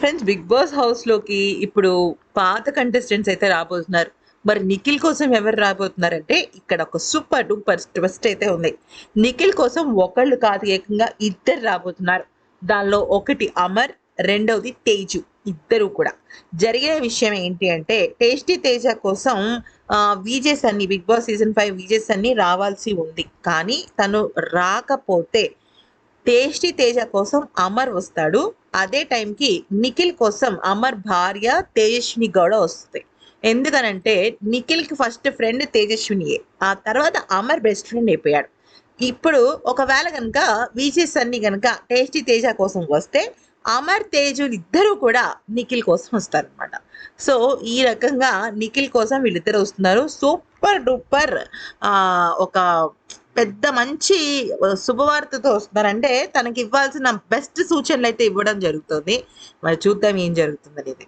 Friends big boss హౌస్లోకి ఇప్పుడు పాత కంటెస్టెంట్స్ అయితే రాబోతున్నారు. మరి నిఖిల్ కోసం ఎవరు రాబోతున్నారంటే ఇక్కడ ఒక సూపర్ డూపర్ ట్విస్ట్ అయితే ఉంది. నిఖిల్ కోసం ఒకళ్ళు కాదు ఏకంగా ఇద్దరు రాబోతున్నారు. దానిలో ఒకటి అమర్ రెండవది తేజు ఇద్దరు కూడా. జరిగే విషయం ఏంటి అంటే టేస్టీ తేజ కోసం విజేస్ అన్ని Bigg Boss season five wishes అన్ని రావాల్సి ఉంది. కానీ తను రాకపోతే టేస్టీ తేజ కోసం అమర్ వస్తాడు అదే టైంకి నిఖిల్ కోసం అమర్ భార్య తేజస్విని గౌడ వస్తుంది. ఎందుకనంటే నిఖిల్కి ఫస్ట్ ఫ్రెండ్ తేజస్వినియే. ఆ తర్వాత అమర్ బెస్ట్ ఫ్రెండ్ అయిపోయాడు. ఇప్పుడు ఒకవేళ కనుక విజయ్ సన్ని కనుక టేస్టీ తేజ కోసం వస్తే అమర్ తేజులు ఇద్దరు కూడా నిఖిల్ కోసం వస్తారనమాట సో ఈ రకంగా నిఖిల్ కోసం వీళ్ళిద్దరు వస్తున్నారు. సూపర్ డూపర్ ఒక పెద్ద మంచి శుభవార్తతో వస్తున్నారంటే తనకి ఇవ్వాల్సిన బెస్ట్ సూచనలు అయితే ఇవ్వడం జరుగుతుంది. మరి చూద్దాం ఏం జరుగుతుంది అనేది